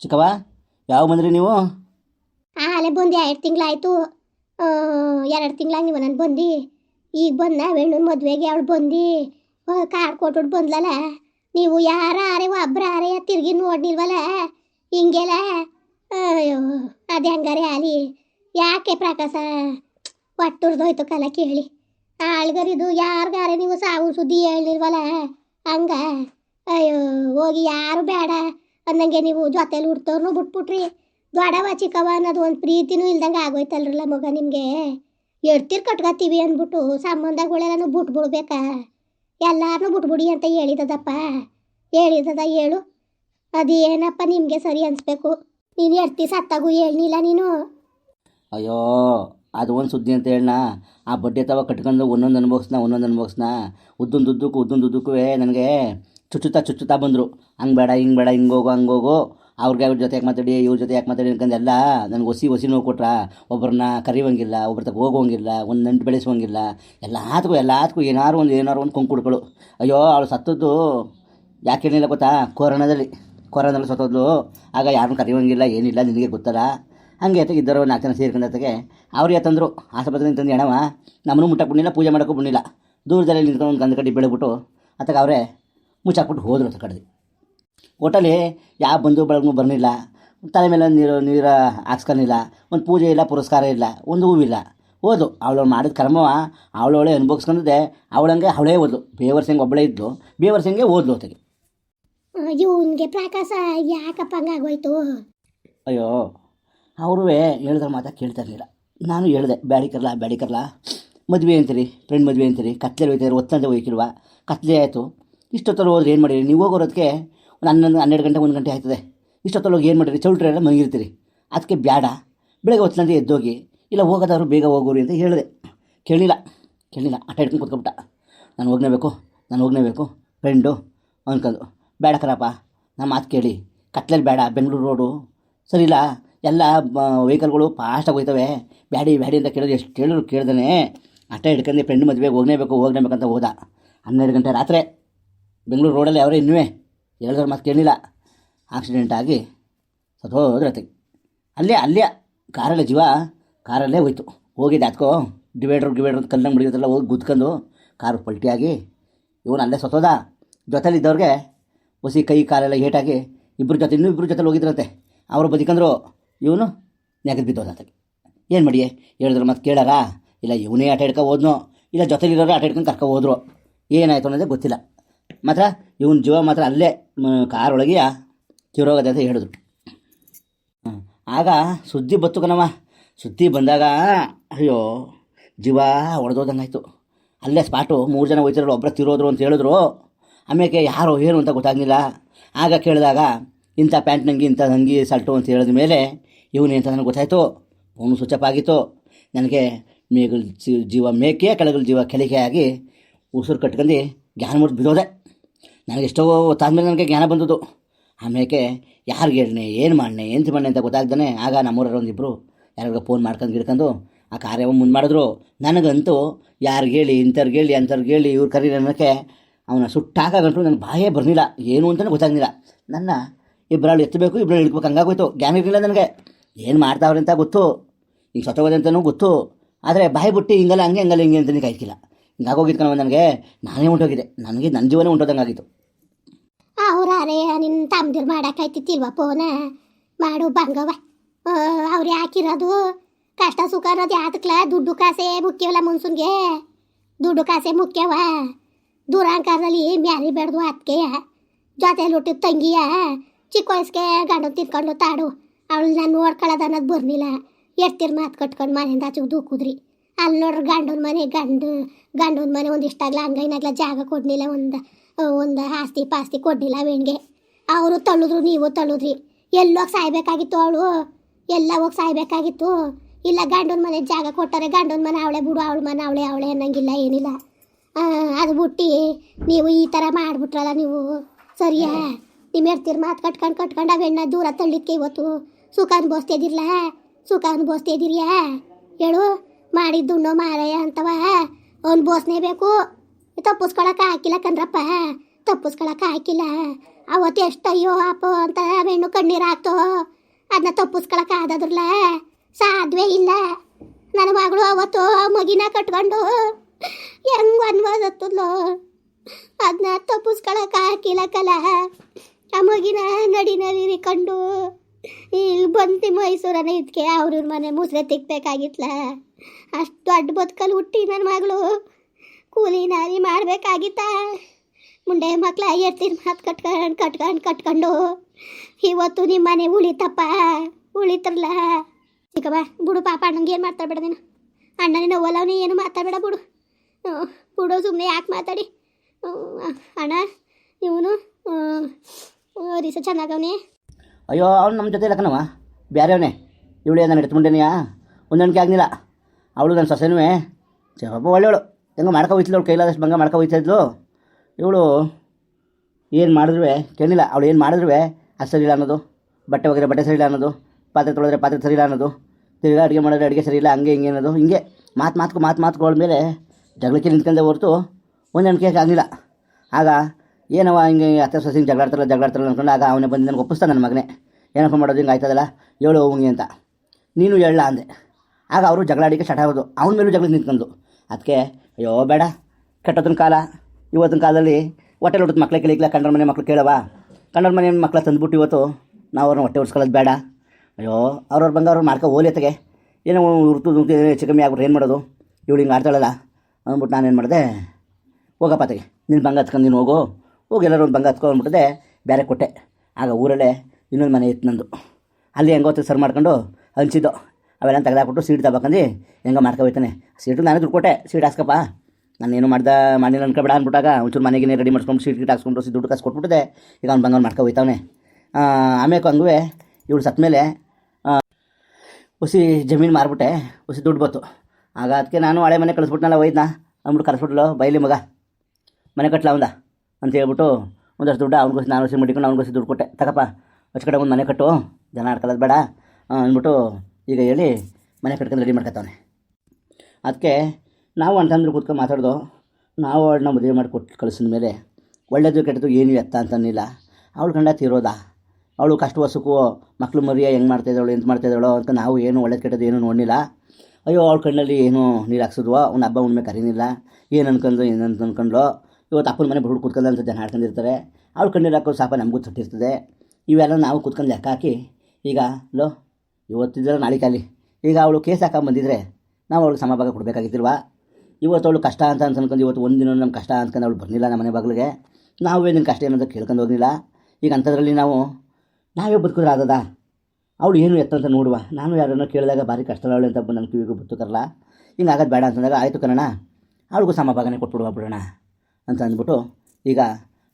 ಚಿಕ್ಕವ ಯಾವ ಬಂದ್ರಿ ನೀವು? ಆಲೆ ಬಂದು, ಎರಡು ತಿಂಗಳಾಯ್ತು. ಎರಡು ತಿಂಗಳಾಗಿ ನೀವು ನಾನು ಬಂದು. ಈಗ ಬಂದ ಹೆಣ್ಣು ಮದುವೆಗೆ ಅವಳು ಬಂದು. ಕಾರ್ಡ್ ಕೊಟ್ಬಿಟ್ಟು ಬಂದ್ಲಲ್ಲ ನೀವು ಒಬ್ರ ಆರೆ ತಿರುಗಿ ನೋಡ್ನಿಲ್ವಲ್ಲ ಹಿಂಗೆಲ್ಲ, ಅಯ್ಯೋ, ಅದು ಹಂಗಾರೆ ಆಲಿ ಯಾಕೆ ಪ್ರಕಾಶ? ಒಟ್ಟುರ್ದೋಯ್ತು ಕಲ ಕೇಳಿ. ಆಳ್ಗರಿದು ಯಾರಿಗಾರೆ ನೀವು ಸಾವು ಸುದ್ದಿ ಹೇಳಿಲ್ವಲ್ಲ ಹಂಗ? ಅಯ್ಯೋ, ಹೋಗಿ ಯಾರು ಬೇಡ. ಅನ್ನಂಗೆ ನೀವು ಜೊತೆಲಿ ಹುಡ್ತವ್ರನ್ನೂ ಬಿಟ್ಬಿಟ್ರಿ. ದೊಡವ ಚಿಕ್ಕವ ಅನ್ನೋದು ಒಂದು ಪ್ರೀತಿನೂ ಇಲ್ದಂಗೆ ಆಗೋಯ್ತಲ್ರಲ್ಲ ಮಗ ನಿಮಗೆ? ಎಡ್ತಿರ್ ಕಟ್ಕೊತೀವಿ ಅಂದ್ಬಿಟ್ಟು ಸಂಬಂಧಗಳೆಲ್ಲನೂ ಬಿಟ್ಬಿಡ್ಬೇಕಾ? ಎಲ್ಲಾರನ್ನೂ ಬಿಟ್ಬಿಡಿ ಅಂತ ಹೇಳಿದದಪ್ಪ. ಹೇಳಿದದ ಹೇಳು. ಅದೇನಪ್ಪ ನಿಮಗೆ ಸರಿ ಅನಿಸ್ಬೇಕು? ನೀನು ಎಡ್ತಿ ಸತ್ತಾಗೂ ಹೇಳಿಲ್ಲ ನೀನು? ಅಯ್ಯೋ, ಅದು ಒಂದು ಸುದ್ದಿ ಅಂತ ಹೇಳಣ ಆ ಬಡ್ಡಿ ತವ ಕಟ್ಕೊಂಡು ಒಂದೊಂದು ಅನುಭವಿಸ್ನ ಒಂದೊಂದು ಅನುಭವಿಸ್ನ? ಉದ್ದೊಂದು ಉದ್ದಕ್ಕೂ ಉದ್ದೊಂದು ಉದ್ದಕ್ಕೂ ನನಗೆ? ಚುಚ್ಚುತ್ತಾ ಚುಚ್ಚುತ್ತಾ ಬಂದರು. ಹಂಗೆ ಬೇಡ, ಹಿಂಗೆ ಬೇಡ, ಹಿಂಗೆ ಹೋಗೋ, ಹಂಗೆ ಹೋಗೋ. ಅವ್ರಿಗೆ ಅವ್ರ ಜೊತೆ ಯಾಕೆ ಮಾತಾಡಿ, ಇವ್ರ ಜೊತೆ ಯಾಕೆ ಮಾತಾಡಿ ಎಲ್ಲ ನನಗೆ ಒಸಿ ಒಸಿ ನೋವು ಕೊಟ್ರ ಒಬ್ಬರನ್ನ ಕರೆಯುವಂಗಿಲ್ಲ, ಒಬ್ರ ತಗ ಹೋಗೋಂಗಿಲ್ಲ ಒಂದು ನಂಟು ಬೆಳೆಸುವಂಗಿಲ್ಲ. ಎಲ್ಲದಕ್ಕೂ ಎಲ್ಲದಕ್ಕೂ ಏನಾರು ಒಂದು ಏನಾರು ಒಂದು ಕೊಂಕುಡ್ಗಳು ಅಯ್ಯೋ, ಅವಳು ಸತ್ತದ್ದು ಯಾಕೆ ಹೇಳಿಲ್ಲ ಗೊತ್ತಾ? ಕೊರೋನಾದಲ್ಲಿ ಕೊರೋನಾದಲ್ಲಿ ಸತ್ತದ್ದು ಆಗ ಯಾರನ್ನೂ ಕರೆಯುವಂಗಿಲ್ಲ, ಏನಿಲ್ಲ, ನಿನಗೆ ಗೊತ್ತಲ್ಲ. ಹಂಗೆ ಆತ ಇದ್ದರು ನಾಲ್ಕು ಜನ ಸೇರ್ಕೊಂಡಾತಗೆ ಅವ್ರು ಯಾತಂದ್ರು ಆಸ್ಪತ್ರೆ ತಂದು ಹೆಣವ? ನಮ್ಮನ್ನು ಮುಟ್ಟಕ್ಕೆ ಬಿಡಲಿಲ್ಲ ಪೂಜೆ ಮಾಡೋಕ್ಕೂ ಬಿಡಲಿಲ್ಲ ದೂರದಲ್ಲಿ ನಿಂತ್ಕೊಂಡು ಒಂದು ಗಂಧ ಕಡ್ಡಿ ಬೆಳೆಬಿಟ್ಟು ಅತ್ತಾಗ ಅವರೇ ಮುಚ್ಚಾಕ್ಬಿಟ್ಟು ಹೋದ್ರು ಅಂತ ಕಡ್ದು ಒಟ್ಟಲ್ಲಿ ಯಾವ ಬಂಧು ಬಳಗೂ ಬರಲಿಲ್ಲ. ತಲೆ ಮೇಲೆ ನೀರು ನೀರು ಹಾಕ್ಸ್ಕೊಂಡಿಲ್ಲ. ಒಂದು ಪೂಜೆ ಇಲ್ಲ ಪುರಸ್ಕಾರ ಇಲ್ಲ ಒಂದು ಹೂವಿಲ್ಲ. ಹೋದು ಅವಳು ಮಾಡಿದ ಕರ್ಮವ ಅವಳವಳೆ ಅನುಭವಿಸ್ಕೊಂಡಿದ್ದೆ. ಅವಳಂಗೆ ಅವಳೇ ಓದ್ಲು ಬೇವರ್ಸಂಗೆ ಒಬ್ಬಳೇ ಇದ್ದು ಬೇವರ್ಸಂಗೆ ಓದ್ಲು ಹೊತ್ತಿಗೆ ಇವನಿಗೆ ಪ್ರಕಾಶ ಯಾಕಪ್ಪ ಹಂಗಾಗೋಯ್ತು? ಅಯ್ಯೋ ಅವರು ಹೇಳಿದ್ರೆ ಮಾತಾ ಕೇಳ್ತಾ ಇರಲಿಲ್ಲ. ನಾನು ಹೇಳಿದೆ ಬ್ಯಾಡಿ ಬ್ಯಾಡಿಕರ್ಲ ಬ್ಯಾಡಿ ಕರ್ಲ. ಮದುವೆ ಅಂತೀರಿ ಫ್ರೆಂಡ್ ಮದುವೆ ಅಂತೀರಿ. ಕತ್ಲೆ ಹೋಯ್ತಾರೆ ಒತ್ತಂದೆ ಹೋಯ್ಕಿಲ್ವ? ಕತ್ಲೆ ಆಯಿತು. ಇಷ್ಟೊತ್ತಲ್ಲಿ ಹೋದ್ರೆ ಏನು ಮಾಡಿರಿ? ನೀವು ಹೋಗೋರೋದಕ್ಕೆ ಒಂದು ಹನ್ನೊಂದು, ಹನ್ನೆರಡು ಗಂಟೆ, ಒಂದು ಗಂಟೆ ಆಯ್ತದೆ. ಇಷ್ಟೊತ್ತಲ್ಲಿ ಹೋಗಿ ಏನು ಮಾಡಿರಿ? ಚೌಲ್ಟ್ರಿ ಎಲ್ಲ ಮಲಗಿರ್ತೀರಿ. ಅದಕ್ಕೆ ಬೇಡ ಬೆಳಗ್ಗೆ ಹೊತ್ತಿನಲ್ಲಿ ಎದ್ದೋಗಿ, ಇಲ್ಲ ಹೋಗೋದವ್ರು ಬೇಗ ಹೋಗೋರಿ ಅಂತ ಹೇಳಿದೆ. ಕೇಳಿಲ್ಲ ಕೇಳಿಲ್ಲ. ಆಟ ಹಿಡ್ಕೊಂಡು ಕೂತ್ಕೊಬಿಟ್ಟ. ನಾನು ಹೋಗ್ಲೇಬೇಕು ನಾನು ಹೋಗ್ಲೇಬೇಕು. ಫ್ರೆಂಡು ಅನ್ಕೊಂಡು ಬೇಡ ಕರಪ್ಪ ನಮ್ಮ ಮಾತು ಕೇಳಿ. ಕತ್ಲಲ್ಲಿ ಬೇಡ, ಬೆಂಗಳೂರು ರೋಡು ಸರಿಲ್ಲ ಎಲ್ಲ ವೆಹಿಕಲ್ಗಳು ಫಾಸ್ಟಾಗಿ ಹೋಗ್ತವೆ ಬ್ಯಾಡಿ ಬ್ಯಾಡಿ ಅಂತ ಕೇಳಿದ್ರೆ ಎಷ್ಟು ಕೇಳಿದ್ರು ಕೇಳ್ದೇ ಆಟ ಹಿಡ್ಕೊಂಡು ಫ್ರೆಂಡ್ ಮದುವೆಗೆ ಹೋಗ್ಲೇಬೇಕು, ಹೋಗ್ಲೇಬೇಕಂತ ಹೋದ. ಹನ್ನೆರಡು ಗಂಟೆ ರಾತ್ರಿ ಬೆಂಗಳೂರು ರೋಡಲ್ಲಿ ಅವರೇ ಇನ್ನೂ ಹೇಳಿದ್ರೆ ಮತ್ತೆ ಕೇಳಿಲ್ಲ ಆಕ್ಸಿಡೆಂಟ್ ಆಗಿ ಸತ್ತೋದ್ರೆ ಅಲ್ಲೇ ಅಲ್ಲೇ ಕಾರಲ್ಲೇ ಜೀವ, ಕಾರಲ್ಲೇ ಹೋಯ್ತು. ಹೋಗಿದ್ದೆ ಅದಕ್ಕೋ ಡಿವೈಡ್ರ್ ಡಿವೈಡ್ರ್ ಕಲ್ಲಂಗೆ ಬಿಡಿಯೋದೆಲ್ಲ ಹೋಗಿ ಗುದ್ಕೊಂಡು ಕಾರು ಪಲ್ಟಿಯಾಗಿ ಇವನು ಅಲ್ಲೇ ಸತ್ತೋದ. ಜೊತೆಲಿದ್ದವ್ರಿಗೆ ಹೊಸಿ ಕೈ, ಕಾಲೆಲ್ಲ ಏಟಾಗಿ ಇಬ್ಬರು ಜೊತೆ, ಇನ್ನೂ ಇಬ್ಬರು ಜೊತೆಲಿ ಹೋಗಿದ್ರಂತೆ. ಅವರು ಬದುಕಂದ್ರು, ಇವನು ನೆಗದು ಬಿದ್ದೋದ ಏನು ಮಾಡಿ ಹೇಳಿದ್ರು ಮತ್ತೆ ಕೇಳಾರ? ಇಲ್ಲ, ಇವನೇ ಆಟ ಹಿಡ್ಕೊ ಹೋದ್ನೋ? ಇಲ್ಲ, ಜೊತೆಲಿರೋರು ಆಟ ಹಿಡ್ಕೊಂಡು ಕರ್ಕೊ ಹೋದ್ರು? ಏನಾಯಿತು ಅನ್ನೋದೇ ಗೊತ್ತಿಲ್ಲ. ಮಾತ್ರ, ಇವನ ಜೀವ ಮಾತ್ರ ಅಲ್ಲೇ ಕಾರೊಳಗೆ ತಿರೋಗದೆ ಅಂತ ಹೇಳಿದ್ರು. ಆಗ ಸುದ್ದಿ ಬತ್ತು ಕಣವ ಸುದ್ದಿ ಬಂದಾಗ, ಅಯ್ಯೋ, ಜೀವ ಹೊಡೆದೋದಂಗಾಯ್ತು ಅಲ್ಲೇ ಸ್ಪಾಟು ಮೂರು ಜನ ಹೋಯ್ತಿರೋ ಒಬ್ಬರ ತಿರೋದ್ರು ಅಂತ ಹೇಳಿದ್ರು. ಆಮೇಲೆ ಯಾರು ಏನು ಅಂತ ಗೊತ್ತಾಗಲಿಲ್ಲ. ಆಗ ಕೇಳಿದಾಗ, ಇಂಥ ಪ್ಯಾಂಟ್ ನಂಗೆ, ಇಂಥ ನಂಗೆ ಸಲ್ಟು ಅಂತ ಹೇಳಿದ ಮೇಲೆ, ಇವನು ಅಂತ ನನಗೆ ಗೊತ್ತಾಯಿತು. ಅವನು ಸ್ವಿಚ್ ಆಗಿತ್ತು. ನನಗೆ ಮೇಗಲ್ ಜೀವ ಮೇಕೆ, ಕೆಳಗಲ್ ಜೀವ ಕೆಳಗೆ ಆಗಿ ಉಸಿರು ಕಟ್ಕೊಂಡು ಜ್ಞಾನ ಮುರಿದು ಬಿಡೋದೆ ನನಗೆ ಎಷ್ಟೋ ನನಗೆ ಜ್ಞಾನ ಬಂದದ್ದು. ಆಮೇಲೆ ಯಾರಿಗೆ ಹೇಳನೆ ಏನು ಮಾಡನೆ, ಎಂತ ಮಾಡನೆ ಅಂತ ಗೊತ್ತಾಗ್ದಾನೆ, ಆಗ ನಮ್ಮೂರವ್ರು ಒಂದಿಬ್ಬರು ಯಾರಿಗೋ ಫೋನ್ ಮಾಡ್ಕೊಂಡು ಗಿಡ್ಕೊಂಡು ಆ ಕಾರ್ಯವನ್ನು ಮುಂದೆ ಮಾಡಿದ್ರು. ನನಗಂತೂ ಯಾರಿಗೆ ಹೇಳಿ ಇಂಥವ್ರಿಗೆ ಹೇಳಿ ಅಂಥವ್ರಿಗೆ ಹೇಳಿ ಇವ್ರು ಕರೀ ಅನ್ನೋಕ್ಕೆ ಅವನ ಸುಟ್ಟಾಗಂಟು ನನಗೆ ಬಾಯೇ ಬರಲಿಲ್ಲ. ಏನು ಅಂತಲೂ ಗೊತ್ತಾಗಲಿಲ್ಲ. ನನ್ನ ಇಬ್ಬರಲ್ಲಿ ಎತ್ತಬೇಕು ಇಬ್ಬರಲ್ಲಿ ಇಳ್ಬೇಕು ಹಂಗಾಗೋಯ್ತು. ಜ್ಞಾನ ಇರಲಿಲ್ಲ ನನಗೆ. ಏನು ಮಾಡ್ತಾವ್ರೆ ಅಂತ ಗೊತ್ತು. ಈಗ ಅಂತಲೂ ಗೊತ್ತು. ಆದರೆ ಬಾಯಿ ಬಿಟ್ಟು ಹಿಂಗಲ್ಲ, ಹಂಗೆ, ಹಂಗಲ್ಲ, ಹಿಂಗೆ ಅಂತಲೇ ಕಾಯ್ತಿಲ್ಲ. ಹಿಂಗಾಗೋಗಿತ್ತು ಕಣವ ನನಗೆ. ನಾನೇ ಹೊಂಟೋಗಿದೆ ನನಗೆ ನನ್ನ ಜೀವನೇ ಹೊಂಟೋದಂಗಾಗಿತ್ತು ಅವ್ರಾರೆ ನಿನ್ನ ತಮ್ಮದಿರು ಮಾಡೋಕ್ಕಾಯ್ತಿತ್ತಿಲ್ವ ಫೋನ ಮಾಡು ಬಂಗವ ಅವ್ರು ಯಾಕಿರೋದು? ಕಷ್ಟ ಸುಖ ಅನ್ನೋದು ಯಾತಕ್ಲ? ದುಡ್ಡು ಕಾಸೆ ಮುಖ್ಯವಲ್ಲ ಮುನ್ಸುನ್ಗೆ? ದುಡ್ಡು ಕಾಸೆ ಮುಖ್ಯವ? ದೂರಾಂಕಾರದಲ್ಲಿ ಮ್ಯಾರಿ ಬೆಳೆದು ಅದಕ್ಕೆ ಜೊತೆಲಿ ಹುಟ್ಟಿದ ತಂಗಿಯ ಚಿಕ್ಕ ವಯಸ್ಸಿಗೆ ಗಂಡು ತಿನ್ಕೊಂಡು ತಾಡು. ಅವಳು ನಾನು ನೋಡ್ಕೊಳ್ಳೋದು ಅನ್ನೋದು ಬರ್ನಿಲ್ಲ ಎಷ್ಟಿರ್ ಮಾತು ಕಟ್ಕೊಂಡು ಮನೆಯಿಂದ ಆಚೆಗೆ ದೂಕುದ್ರಿ. ಅಲ್ಲಿ ನೋಡ್ರಿ ಗಂಡನ ಮನೆ ಗಂಡು, ಗಂಡನ ಮನೆ ಒಂದು ಇಷ್ಟಾಗ್ಲ ಹಂಗೈನಾಗ್ಲ ಜಾಗ ಕೊಡ್ಲಿಲ್ಲ ಒಂದು ಒಂದು ಆಸ್ತಿ ಪಾಸ್ತಿ ಕೊಡ್ಲಿಲ್ಲ ಅವನಿಗೆ ಅವರು ತಳ್ಳಿದ್ರು, ನೀವು ತಳ್ಳಿದ್ರಿ. ಎಲ್ಲೋಗಿ ಸಾಯ್ಬೇಕಾಗಿತ್ತು ಅವಳು. ಎಲ್ಲ ಹೋಗಿ ಸಾಯ್ಬೇಕಾಗಿತ್ತು. ಇಲ್ಲ ಗಂಡನ ಮನೆ ಜಾಗ ಕೊಟ್ಟರೆ ಗಂಡನ ಮನೆ ಅವಳೆ ಬಿಡು, ಅವಳ ಮನೆ ಅವಳೆ ಅವಳೆ ಅನ್ನಂಗಿಲ್ಲ, ಏನಿಲ್ಲ. ಅದು ಬಿಟ್ಟು ನೀವು ಈ ಥರ ಮಾಡಿಬಿಟ್ರಲ್ಲ ನೀವು. ಸರಿಯಾ? ನಿಮ್ಮ ಹೇಳ್ತೀರಿ ಮಾತು ಕಟ್ಕೊಂಡು ಕಟ್ಕೊಂಡು ಅವೆಣ್ಣ ದೂರ ತಳ್ಳಿಕ್ಕೆ ಇವತ್ತು. ಸುಖ ಅನುಭವಿಸ್ತಿದ್ದಿರಲ್ಲ ಸುಖ ಅನುಭವಿಸ್ತಿದ್ದೀರಿಯಾ ಹೇಳು. ಮಾಡಿದ್ದುಣ್ಣೋ ಮಾರಾಯ ಅಂತವ. ಅನುಭವಿಸ್ನೇಬೇಕು ತಪ್ಪಿಸ್ಕೊಳಕ್ಕೆ ಹಾಕಿಲ್ಲ ಕಂದ್ರಪ್ಪ ತಪ್ಪಿಸ್ಕೊಳಕ್ಕೆ ಹಾಕಿಲ್ಲ. ಅವತ್ತು ಎಷ್ಟು ಅಯ್ಯೋ ಅಪ್ಪ ಅಂತ ಹೆಣ್ಣು ಕಣ್ಣೀರು ಹಾಕ್ತೋ. ಅದನ್ನ ತಪ್ಪಿಸ್ಕೊಳಕ್ಕೆ ಆದದ್ರಲ್ಲ ಸಾಧ್ಯವೇ ಇಲ್ಲ. ನನ್ನ ಮಗಳು ಅವತ್ತು ಮಗಿನ ಕಟ್ಕೊಂಡು ಹೆಂಗ್ ಅನ್ವಾಸತ್ತದ್ಲೋ ಅದನ್ನ ತಪ್ಪಿಸ್ಕೊಳಕ್ ಹಾಕಿಲ್ಲಕಲ್ಲ ಆ ಮಗಿನ ನಡಿ ನಡಿ ಕಂಡು ಇಲ್ಲಿ ಬಂತು ಮೈಸೂರನ್ನ ಇದಕ್ಕೆ ಅವ್ರ ಮನೆ ಮುಸ್ರೆ ತಿಕ್ಬೇಕಾಗಿತ್ಲ. ಅಷ್ಟು ದೊಡ್ಡ ಬದುಕಲ್ಲಿ ಹುಟ್ಟಿ ನನ್ನ ಮಗಳು. ಕೂಲಿ ನಾರಿ ಮಾಡ್ಬೇಕಾಗಿತ್ತ. ಮುಂಡೆ ಮಕ್ಳ ಎರ್ತಿನ ಮಾತು ಕಟ್ಕೊಂಡು ಕಟ್ಕೊಂಡು ಕಟ್ಕೊಂಡು, ಇವತ್ತು ನಿಮ್ಮ ಮನೆ ಉಳಿತಪ್ಪ ಉಳಿತ್ರಲ್ಲ ಚಿಕ್ಕವ ಬಿಡು ಪಾಪ, ಅಣ್ಣಂಗೆ ಏನು ಮಾತಾಡ್ಬೇಡ ನೀನು. ಅಣ್ಣನ ಒಲವನೇ ಏನು ಮಾತಾಡಬೇಡ ಬಿಡು ಬಿಡು. ಸುಮ್ಮನೆ ಯಾಕೆ ಮಾತಾಡಿ? ಅಣ್ಣ, ಇವನು ರೀಸ ಚೆನ್ನಾಗವನೇ ಅಯ್ಯೋ, ಅವ್ನು ನಮ್ಮ ಜೊತೆ ಲಕ್ಕನವ ಬೇರೆಯವನೇ ಇವಳು ನಾನು ಎತ್ಕೊಂಡೇನೆಯಾ ಹೊಂದಾಣಿಕೆ ಆಗಲಿಲ್ಲ ಅವಳು ನನ್ನ ಸೊಸೆನೂ ಒಬ್ಬ ಒಳ್ಳೆಯವಳು. ಹೆಂಗೋ ಮಾಡ್ಕೊ ಹೋಯ್ತಿದ್ಲು ಅವಳು ಕೈಲಾದಷ್ಟು ಭಂಗ ಮಾಡ್ಕೊ ಹೋಯ್ತಿದ್ಲು. ಇವಳು ಏನು ಮಾಡಿದ್ರು ಕೇಳಿಲ್ಲ ಅವಳು ಏನು ಮಾಡಿದ್ರು ಅದು ಇಲ್ಲ ಅನ್ನೋದು. ಬಟ್ಟೆ ಒಗೆದ್ರೆ ಬಟ್ಟೆ ಸರಿಯಿಲ್ಲ ಅನ್ನೋದು. ಪಾತ್ರೆ ತೊಳೆದ್ರೆ ಪಾತ್ರೆ ಸರಿಯಿಲ್ಲ ಅನ್ನೋದು. ತಿರ್ಗಾ ಅಡುಗೆ ಮಾಡಿದ್ರೆ ಅಡುಗೆ ಸರಿಯಿಲ್ಲ, ಹಂಗೆ ಹಿಂಗೆ ಅನ್ನೋದು. ಹಿಂಗೆ ಮಾತು ಮಾತು ಮಾತು ಮಾತುಗಳ ಮೇಲೆ ಜಗಳಕ್ಕೆ ನಿಂತ್ಕೊಂಡೆ ಹೊರತು ಹೊಂದಾಣಿಕೆ ಆಗಲಿಲ್ಲ. ಆಗ ಏನವ ಹಿಂಗೆ ಹತ್ತಿರ ಸಸಿ ಹಿಂಗೆ ಜಗಳಾಡ್ತಾರಲ್ಲ ಜಗಳಾಡ್ತಾರಲ್ಲ ಅಂದ್ಕೊಂಡು ಆಗ ಅವನೇ ಬಂದು ನನಗೆ ಒಪ್ಪಿಸ್ತಾನೆ ನನ್ನ ಮಗನೇ. ಏನಪ್ಪ ಮಾಡೋದು, ಹಿಂಗೆ ಆಯ್ತದಲ್ಲ? ಹೇಳು ಹೋಗಿ ಅಂತ. ನೀನು ಹೇಳಲ್ಲ ಅಂದೆ. ಆಗ ಅವರು ಜಗಳಾಡಿಕೆ ಸ್ಟಾರ್ಟ್ ಆಗೋದು. ಅವನ ಮೇಲೂ ಜಗಳ ನಿಂತ್ಕೊಂಡು ಅದಕ್ಕೆ ಅಯ್ಯೋ, ಬೇಡ. ಕೆಟ್ಟದನ್ನ ಕಾಲ. ಇವತ್ತಿನ ಕಾಲದಲ್ಲಿ ಹೊಟ್ಟೆ ಹುಟ್ಟಿದ ಮಕ್ಳು ಕೇಳಿಕ್ಲ ಕಂಡ್ರ ಮನೆ ಮಕ್ಳು ಕೇಳವಾ ಕಂಡ್ರ ಮನೆ ಮಕ್ಳು ತಂದುಬಿಟ್ಟು ಇವತ್ತು ನಾವು ಅವ್ರನ್ನ ಹೊಟ್ಟೆ ಉಡ್ಸ್ಕೊಳ್ಳೋದು ಬೇಡ. ಅಯ್ಯೋ, ಅವ್ರವ್ರು ಬಂಗ ಅವ್ರು ಮಾಡ್ಕೊ ಹೋಲಿ ಏನೋ ಋತು ಹೆಚ್ಚು ಕಮ್ಮಿ ಆಗ್ಬಿಟ್ರೆ ಏನು ಮಾಡೋದು? ಇವಳು ಹಿಂಗೆ ಆಡ್ತಾಳಲ್ಲ. ಅಂದ್ಬಿಟ್ಟು ನಾನೇನು ಮಾಡಿದೆ? ಹೋಗಪ್ಪ ತೆಗೆ ನಿನ್ನ ಬಂಗ ಹತ್ಕೊಂಡು ನೀನು ಹೋಗು. ಹೋಗಿ, ಎಲ್ಲರೂ ಒಂದು ಬಂಗ ಹತ್ಕೊ ಅಂದ್ಬಿಟ್ಟದೆ ಬೇರೆ ಕೊಟ್ಟೆ. ಆಗ ಊರಲ್ಲೇ ಇನ್ನೊಂದು ಮನೆ ಇತ್ತು ನಂದು. ಅಲ್ಲಿ ಹೆಂಗೋ ಸರ್ ಮಾಡ್ಕೊಂಡು ಹಂಚಿದ್ದು. ಅವೆಲ್ಲ ತೆಗೆದಾಕ್ಬಿಟ್ಟು ಸೀಟ್ ತಗೋಬೇಕಂದ್ರೆ ಹೆಂಗೆ ಹೋಯ್ತಾನೆ ಸೀಟು ನಾನೇ ದುಡ್ಡು ಕೊಟ್ಟೆ. ಸೀಟ್ ನಾನು ಏನು ಮಾಡ್ದೆ ಮಾಡಿಲ್ಲ ಅನ್ಕೊಬೇಡ ಅಂದ್ಬಿಟ್ಟಾಗ ಒಂಚೂರು ಮನೆಗೆ ರೆಡಿ ಮಾಡ್ಕೊಂಡು ಸೀಟ್ ಗೀಟ್ ಹಾಕ್ಸ್ಕೊಂಡು ದುಡ್ಡು ಕಾಸು ಕೊಟ್ಬಿಟ್ಟಿದೆ ಈಗ ಅವ್ನು ಬಂದವ್ನು ಮಾಡ್ಕೊ ಹೋಯ್ತಾವನೆ. ಆಮೇಲೆ ಹಂಗೂ ಇವಳು ಸತ್ತ ಮೇಲೆ ಹುಸಿ ಜಮೀನು ಮಾರ್ಬಿಟ್ಟೆ. ಹುಸಿ ದುಡ್ಡು ಬತ್ತು ಆಗ ಅದಕ್ಕೆ ನಾನು ಹಳೆ ಮನೆ ಕಳಿಸ್ಬಿಟ್ನಲ್ಲ ಒಯ್ದನ? ಅಂದ್ಬಿಟ್ಟು ಕಳಿಸ್ಬಿಟ್ಲು, ಬೈಲಿ ಮಗ. ಮನೆ ಕಟ್ಲ ಅವಂದ ಅಂತ ಹೇಳ್ಬಿಟ್ಟು ಒಂದಷ್ಟು ದುಡ್ಡು ಅವ್ನಿಗೋಸಿ ನಾನು ಹೊಸಿ ಮಡಿಕೊಂಡು ಅವ್ನಿಗೋಸಿ ದುಡ್ಡು ಕೊಟ್ಟೆ. ತಗಪ್ಪ ಹೊಚ್ಚ ಕಡೆ ಒಂದು ಮನೆ ಕಟ್ಟು, ಜನ ಆಡ್ಕೊಳ್ಳೋದು ಬೇಡ ಅಂದ್ಬಿಟ್ಟು ಈಗ ಹೇಳಿ ಮನೆ ಕಟ್ಕೊಂಡು ರೆಡಿ ಮಾಡ್ಕೊತಾವನೆ ಅದಕ್ಕೆ ನಾವು ಅಂತಂದ್ರೆ ಕೂತ್ಕೊಂಡು ಮಾತಾಡ್ದು, ನಾವು ಅವಳನ್ನ ಮದುವೆ ಮಾಡಿ ಕೊಟ್ಟು ಕಳಿಸಿದ ಮೇಲೆ ಒಳ್ಳೆಯದು ಕೆಟ್ಟದ್ದು ಏನು ಎತ್ತ ಅಂತನಿಲ್ಲ ಅವಳು ಕಂಡ ತೀರೋದ? ಅವಳು ಕಷ್ಟ ವಸಕ್ಕೂ ಮಕ್ಳು ಮರಿಯ ಹೆಂಗೆ ಮಾಡ್ತಾಯಿದ್ದಾಳು ಎಂತ ಮಾಡ್ತಾಯಿದ್ದಾಳು ಅಂತ ನಾವು ಏನು ಒಳ್ಳೆದು ಕೆಟ್ಟದ್ದು ಏನು ನೋಡಲಿಲ್ಲ ಅಯ್ಯೋ, ಅವಳ ಕಣ್ಣಲ್ಲಿ ಏನು ನೀರು ಹಾಕ್ಸಿದ್ವೋ? ಅವ್ನ ಹಬ್ಬ ಉಣ್ಮೆ ಕರೀನಿಲ್ಲ. ಏನು ಅನ್ಕೊಂಡು ಏನು ಅಂತ ಇವತ್ತು ಅಪ್ಪನ ಮನೆ ಬಿಡ್ಬಿಟ್ಟು ಕೂತ್ಕೊಂಡು ಅಂತ ಜನ ಹಾಡ್ಕೊಂಡಿರ್ತಾರೆ ಅವ್ಳು ಕಣ್ಣೀರು ಹಾಕೋ ಸಾಪ ನಮಗೂ ತಟ್ಟಿರ್ತದೆ. ಇವೆಲ್ಲ ನಾವು ಕೂತ್ಕೊಂಡು ಲೆಕ್ಕ ಹಾಕಿ ಈಗ ಲೋ ಇವತ್ತಿದ್ರೆ ನಾಳೆ ಕಾಲಿ ಈಗ ಅವಳು ಕೇಸ್ ಹಾಕೊಂಡು ಬಂದಿದ್ರೆ ನಾವು ಅವಳಿಗೆ ಸಮಭಾಗ ಕೊಡಬೇಕಾಗಿತ್ತಿಲ್ವಾ? ಇವತ್ತು ಅವಳು ಕಷ್ಟ ಅಂತ ಅನ್ಸ್ಕೊಂಡು ಇವತ್ತು ಒಂದು ದಿನ ನಮ್ಮ ಕಷ್ಟ ಅನ್ಸ್ಕೊಂಡು ಅವಳು ಬರಲಿಲ್ಲ ನಮ್ಮ ಮನೆ ಬಾಗಿಲಿಗೆ. ನಾವೇ ನಿನ್ನ ಕಷ್ಟ ಏನಂತ ಕೇಳ್ಕೊಂಡು ಹೋಗಲಿಲ್ಲ. ಈಗ ಅಂಥದ್ರಲ್ಲಿ ನಾವು, ನಾವೇ ಬದುಕಿದ್ರೆ ಆದದ? ಅವಳು ಏನು ಎತ್ತ ಅಂತ ನೋಡುವ. ನಾನು ಯಾರನ್ನೋ ಕೇಳಿದಾಗ ಭಾರಿ ಕಷ್ಟ ಅವಳು ಅಂತ ಬಂದು ನನ್ನ ಕಿವಿಗೂ ಬರ್ತಕ್ಕಲ್ಲ ಹಿಂಗೆ ಆಗೋದು ಬೇಡ ಅಂತಂದಾಗ, ಆಯಿತು ಕಣಣ ಅವಳಿಗೂ ಸಮಭಾಗನೇ ಕೊಟ್ಬಿಡುವ ಬಿಡೋಣ ಅಂತ ಅಂದ್ಬಿಟ್ಟು ಈಗ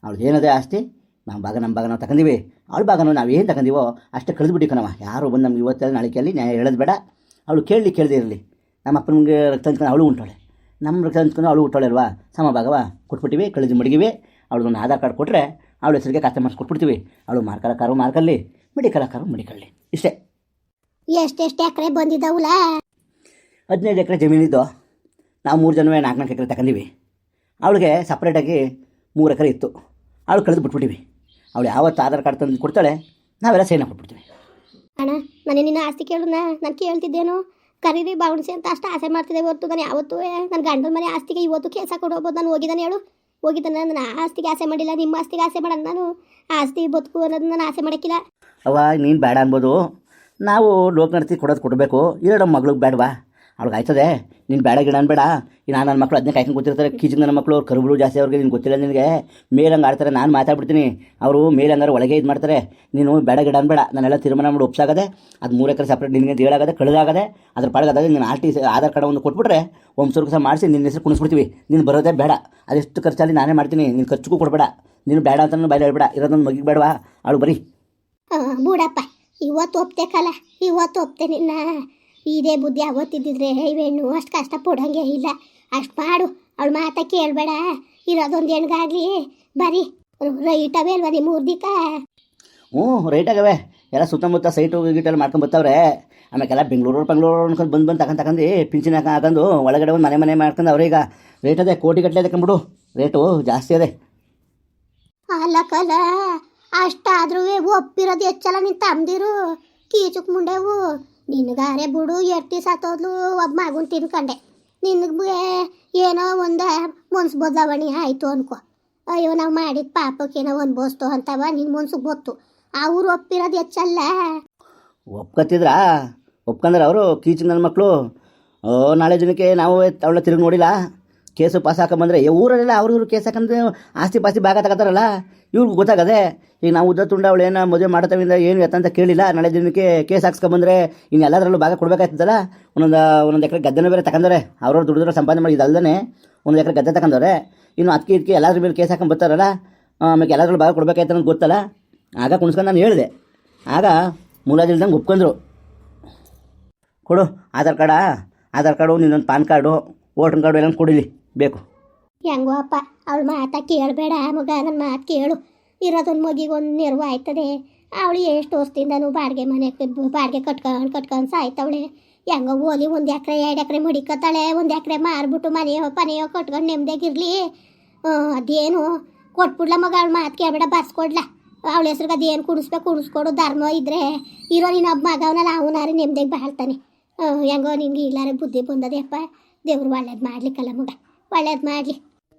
ಅವಳು ಏನದೇ ಆಸ್ತಿ ನಮ್ಮ ಭಾಗ ನಮ್ಮ ಭಾಗ ನಾವು ತಗೊಂಡಿವಿ. ಅವಳ ಭಾಗನೂ ನಾವು ಏನು ತಗೊಂಡಿವೋ ಅಷ್ಟೇ ಕಳೆದ್ಬಿಟ್ಟು ಕಣವ ಯಾರು ಬಂದು ನಮ್ಗೆ ಇವತ್ತೆಲ್ಲ ನಾಳೆ ಕೇಳಿ ನ್ಯಾಯ ಹೇಳೋದು ಬೇಡ. ಅವಳು ಕೇಳಲಿ ಕೇಳದೇ ಇರಲಿ. ನಮ್ಮ ಅಪ್ಪನಿಗೆ ರಕ್ತ ಹಂಚ್ಕೊಂಡು ಅವಳು ಉಂಟಾಳೆ ನಮ್ಮ ರಕ್ತ ಹಂಚ್ಕೊಂಡು ಅವಳು ಸಮ ಭಾಗವ ಕೊಟ್ಬಿಟ್ಟಿವಿ ಕಳೆದು ಮಡಗಿವಿ. ಒಂದು ಆಧಾರ್ ಕಾರ್ಡ್ ಕೊಟ್ಟರೆ ಅವಳ ಹೆಸರಿಗೆ ಮಾಡಿಸಿ ಕೊಟ್ಬಿಡ್ತೀವಿ. ಅವಳು ಮಾರ್ಕಲ ಕಾರು ಮಾರ್ಕಲ್ಲಿ ಮೆಡಿಕಲ್ ಕಾರು ಮೆಡಿಕಲ್ಲಿ ಇಷ್ಟೇ. ಎಷ್ಟೆಷ್ಟು ಎಕರೆ ಬಂದಿದ್ದಾವಲ್ಲ ಹದಿನೈದು ಎಕರೆ ಜಮೀನಿದ್ದು ನಾವು ಮೂರು ಜನವೇ ನಾಲ್ಕು ನಾಲ್ಕು ಎಕರೆ ತಗೊಂಡಿವಿ. ಅವಳಿಗೆ ಸಪ್ರೇಟಾಗಿ ಮೂರು ಎಕರೆ ಇತ್ತು. ಅವಳು ಕಳೆದು ಬಿಟ್ಬಿಟ್ಟಿವಿ. ಅವಳು ಯಾವತ್ತು ಆಧಾರ್ ಕಾರ್ಡ್ ತಂದು ಕೊಡ್ತಾಳೆ ನಾವೆಲ್ಲ ಸೈನ್ ಹಾಕ್ಬಿಡ್ತೀವಿ ಅಣ್ಣ ಮನೆ ನಿನ್ನ ಆಸ್ತಿ ಕೇಳೋಣ ನಾನು ಕೇಳ್ತಿದ್ದೇನು? ಕರೀರಿ ಬಾವಣಿಸಿ ಅಂತ ಅಷ್ಟು ಆಸೆ ಮಾಡ್ತಿದ್ದೆ ಹೊರತು ನಾನು ಯಾವತ್ತೂ ನನ್ನ ಗಂಡನ ಮನೆ ಆಸ್ತಿಗೆ ಇವತ್ತು ಕೇಸ ಹಾಕೊಂಡು ಹೋಗ್ಬೋದು. ನಾನು ಹೋಗಿದ್ದಾನೆ ಹೇಳು. ಹೋಗಿದ್ದಾನೆ ನನ್ನ ಆಸ್ತಿಗೆ ಆಸೆ ಮಾಡಿಲ್ಲ ನಿಮ್ಮ ಆಸ್ತಿಗೆ ಆಸೆ ಮಾಡೋಣ ನಾನು ಆಸ್ತಿ ಬದುಕು ಅನ್ನೋದು ನಾನು ಆಸೆ ಮಾಡೋಕ್ಕಿಲ್ಲ. ಅವ ನೀನು ಬೇಡ ಅನ್ಬೋದು. ನಾವು ಲೋಕನರ್ತಿ ಕೊಡೋದು ಕೊಡಬೇಕು. ಇರೋ ನಮ್ಮ ಮಗಳಿಗೆ ಬೇಡವಾ ಅವ್ಳಿಗೆ ಆಯ್ತದೆ. ನೀನು ಬೇಡ ಗಿಡ ಅನ್ಬೇಡ. ನಾನು ನನ್ನ ಮಕ್ಕಳು ಅದನ್ನೇ ಕಾಯ್ಕೊಂಡು ಗೊತ್ತಿರ್ತಾರೆ ಕೀಜಿಗೆ ನನ್ನ ಮಕ್ಕಳು ಅವ್ರು ಕರುಗಳು ಜಾಸ್ತಿ ಅವ್ರಿಗೆ, ನಿನ್ಗೆ ಗೊತ್ತಿಲ್ಲ ನಿನಗೆ. ಮೇಲಂಗೆ ಆಡ್ತಾರೆ, ನಾನು ಮಾತಾಡ್ಬಿಡ್ತೀನಿ. ಅವರು ಮೇಲಂಗಾರೆ ಒಳಗೆ ಇದು ಮಾಡ್ತಾರೆ. ನೀನು ಬೇಡ ಗಿಡ ಅನ್ಬೇಡ. ನಾನೆಲ್ಲ ತೀರ್ಮಾನ ಮಾಡಿ, ಒಪ್ಸಾಗದೆ, ಅದು ಮೂರು ಎಕರೆ ಸಪ್ರೇಟ್ ನಿನಗೆ ಹೇಳಾಗದೆ ಕಳೆದಾಗದೆ ಅದ್ರ ಪಾಡಗದಾಗ ನೀನು ಆರ್ ಟಿ ಆಧಾರ್ ಕಾರ್ಡ್ ಒಂದು ಕೊಟ್ಬಿಟ್ರೆ ವಂಶರ್ಗ ಸಹ ಮಾಡಿಸಿ ನಿನ್ನ ಹೆಸರು ಕುಣಿಸ್ಬಿಡ್ತೀವಿ. ನೀನು ಬರೋದೇ ಬೇಡ. ಅದೆಷ್ಟು ಖರ್ಚಲ್ಲಿ ನಾನೇ ಮಾಡ್ತೀನಿ. ನೀನು ಖರ್ಚಿಗೂ ಕೊಡಬೇಡ. ನೀನು ಬೇಡ ಅಂತ ಬಯಲು ಹೇಳ್ಬೇಡ. ಇರೋದೊಂದು ಮಗಿಗೆ ಬೇಡವಾ? ಅವಳು ಬರೀ. ಮೂಡಪ್ಪ, ಇವತ್ತು ಒಪ್ತೆ ಕಲ. ಇವತ್ತು ಒಪ್ತೆ ನಿನ್ನ. ಇದೇ ಬುದ್ಧಿ ಅವತ್ತಿದ್ದಿದ್ರೆ ಹೆಣ್ಣು ಅಷ್ಟು ಕಷ್ಟ ಪಡೋಂಗೆ ಇಲ್ಲ. ಅಷ್ಟು ಮಾಡು ಅವಳು ಮಾತ ಕೇಳಬೇಡ. ಇರೋದೊಂದು ಹೆಣ್ಗಾಗ್ಲಿ ಬರೀ ರೈಟವೇ ಅಲ್ವಾ ನಿಮ್ಮ ಮೂರ್ದಿಕ ಹ್ಞೂ ರೈಟ್ ಆಗವೆ. ಎಲ್ಲ ಸುತ್ತಮುತ್ತ ಸೈಟು ಗೀಟೆಲ್ಲ ಮಾಡ್ಕೊಂಡು ಬರ್ತಾವ್ರೆ. ಆಮೇಲೆಲ್ಲ ಬೆಂಗಳೂರು ಬೆಂಗಳೂರು ಅನ್ಕೊಂಡು ಬಂದು ಬಂದು ತಗೊಂಡು ತಗೊಂಡು ಪಿಂಚಿನ ಹಾಕೊಂಡು ಒಳಗಡೆ ಒಂದು ಮನೆ ಮನೆ ಮಾಡ್ಕೊಂಡು ಅವ್ರೀಗ ರೇಟ್ ಅದೇ ಕೋಟಿ ಗಟ್ಟಲೆ ತಗೊಂಬಿಡು ರೇಟು ಜಾಸ್ತಿ ಅದೇ. ಅಲ್ಲ ಕಲ ಅಷ್ಟಾದ್ರೂ ಒಪ್ಪಿರೋದು ಹೆಚ್ಚಲ್ಲ ನಿನ್ ತಮ್ದಿರು ಕೀಚುಕ್ ಮುಂಡೆವು. ನಿನಗಾರೆ ಬುಡು, ಎಟ್ಟಿ ಸತ್ತೋದ್ಲು ಒಬ್ಬ ಮಗುನ್ ತಿನ್ಕಂಡೆ. ನಿನಗೆ ಏನೋ ಒಂದು ಮನ್ಸು ಬದಲಾವಣೆ ಆಯಿತು ಅನ್ಕೋ. ಅಯ್ಯೋ, ನಾವು ಮಾಡಿದ ಪಾಪಕ್ಕೇನೋ ಅನ್ಬೋಸ್ತು ಅಂತವ ನಿನ್ನ ಮನ್ಸು ಗೊತ್ತು. ಅವ್ರು ಒಪ್ಪಿರೋದು ಹೆಚ್ಚಲ್ಲ ಒಪ್ಕತ್ತಿದ್ರ? ಒಪ್ಕಂದ್ರೆ ಅವರು ಕೀಚಿನ ನನ್ನ ಮಕ್ಕಳು ಓ, ನಾಳೆ ದಿನಕ್ಕೆ ನಾವು ಅವಳ ತಿರುಗಿ ನೋಡಿಲ್ಲ. ಕೇಸು ಪಾಸ್ ಹಾಕೊಂಬಂದ್ರೆ ಊರಲ್ಲೆಲ್ಲ ಅವ್ರು ಊರು ಕೇಸ್ ಹಾಕಂದ್ರೆ ಆಸ್ತಿ ಪಾಸ್ತಿ ಭಾಗ ತಗೋತಾರಲ್ಲ. ಇವ್ರಿಗೆ ಗೊತ್ತಾಗದೆ, ಈಗ ನಾವು ಉದ್ದ ತುಂಡ ಅವಳು ಏನೋ ಮದುವೆ ಮಾಡ್ತಾವಿಂದ ಏನು ಎತ್ತ ಅಂತ ಕೇಳಿಲ್ಲ. ನಾಳೆ ದಿನಕ್ಕೆ ಕೇಸ್ ಹಾಕ್ಸ್ಕೊಂಬಂದ್ರೆ ಇನ್ನು ಎಲ್ಲದರಲ್ಲೂ ಭಾಗ ಕೊಡಬೇಕಾಯ್ತಲ್ಲ ಒಂದೊಂದು ಒಂದೊಂದು ಎಕರೆ ಗದ್ದೆನ ಬೇರೆ ತಗೊಂಡವ್ರೆ ಅವ್ರವ್ರು ದುಡಿದ್ರೆ ಸಂಪಾದನೆ ಮಾಡಿ ಇದಲ್ದೇ ಒಂದು ಎಕರೆ ಗದ್ದೆ ತಗೊಂಡವ್ರೆ ಇನ್ನು ಅದಕ್ಕೆ ಇದಕ್ಕೆ ಎಲ್ಲದ್ರ ಮೇಲೆ ಕೇಸ್ ಹಾಕೊಂಡು ಬರ್ತಾರಲ್ಲ ಆಮೇಲೆ ಎಲ್ಲದ್ರಲ್ಲೂ ಭಾಗ ಕೊಡಬೇಕಾಯ್ತು ಅಂತ ಗೊತ್ತಲ್ಲ. ಆಗ ಕುಣಿಸ್ಕೊಂಡು ನಾನು ಹೇಳಿದೆ. ಆಗ ಮುಲಾಜಿಲ್ದಂಗೆ ಒಪ್ಕೊಂಡ್ರು. ಕೊಡು, ಆಧಾರ್ ಕಾರ್ಡಾ? ಆಧಾರ್ ಕಾರ್ಡು ನಿನ್ನೊಂದು ಪಾನ್ ಕಾರ್ಡು, ವೋಟರ್ ಕಾರ್ಡು ಎಲ್ಲ ಕೊಡಿಲಿ. ಬೇಕು. ಹೆಂಗೋ ಅಪ್ಪ. ಅವಳ ಮಾತ ಕೇಳಬೇಡ, ಮಗ ನನ್ನ ಮಾತು ಕೇಳು. ಇರೋದೊಂದು ಮಗಿಗೆ ಒಂದು ನೆರವು ಆಯ್ತದೆ. ಅವಳು ಎಷ್ಟು ವರ್ಷದಿಂದನೂ ಬಾಡಿಗೆ ಮನೆ, ಬಾಡಿಗೆ ಕಟ್ಕೊಂಡು ಕಟ್ಕೊಂಡು ಸಾಯ್ತವಳೆ. ಹೆಂಗೋ ಓಲಿ ಒಂದು ಎಕರೆ, ಎರಡು ಎಕರೆ ಮಡಿಕತ್ತಾಳೆ. ಒಂದು ಎಕರೆ ಮಾರ್ಬಿಟ್ಟು ಮನೆಯೋ, ಪನೆಯೋ ಕಟ್ಕೊಂಡು ನೆಮ್ಮದಿಯಾಗಿರ್ಲಿ ಅದೇನು? ಕೊಟ್ಬಿಡ್ಲ ಮಗ, ಅವಳು ಮಾತು ಕೇಳಬೇಡ ಬರ್ಸ್ಕೊಡ್ಲ ಅವಳ ಹೆಸ್ರಿಗೆ ಅದೇನು ಕುಡಿಸ್ಬೇಕು, ಕುಡಿಸ್ಕೊಡು, ಧರ್ಮ ಇದ್ರೆ. ಇರೋ ನೀನು ಮಗ, ಅವನಲ್ಲ ಅವನಾರು ನೆಮ್ಮದಿಯಾಗಿ ಬಾಳ್ತಾನೆ. ಹೆಂಗೋ ನಿನ್ಗೆ ಇಲ್ಲಾರೆ ಬುದ್ಧಿ ಬಂದದೆ ಅಪ್ಪ ದೇವ್ರು ಒಳ್ಳೇದು ಮಾಡಲಿಕ್ಕಲ್ಲ ಮಗ. ಒಳ್ಳೇದು ಮಾಡಲಿ.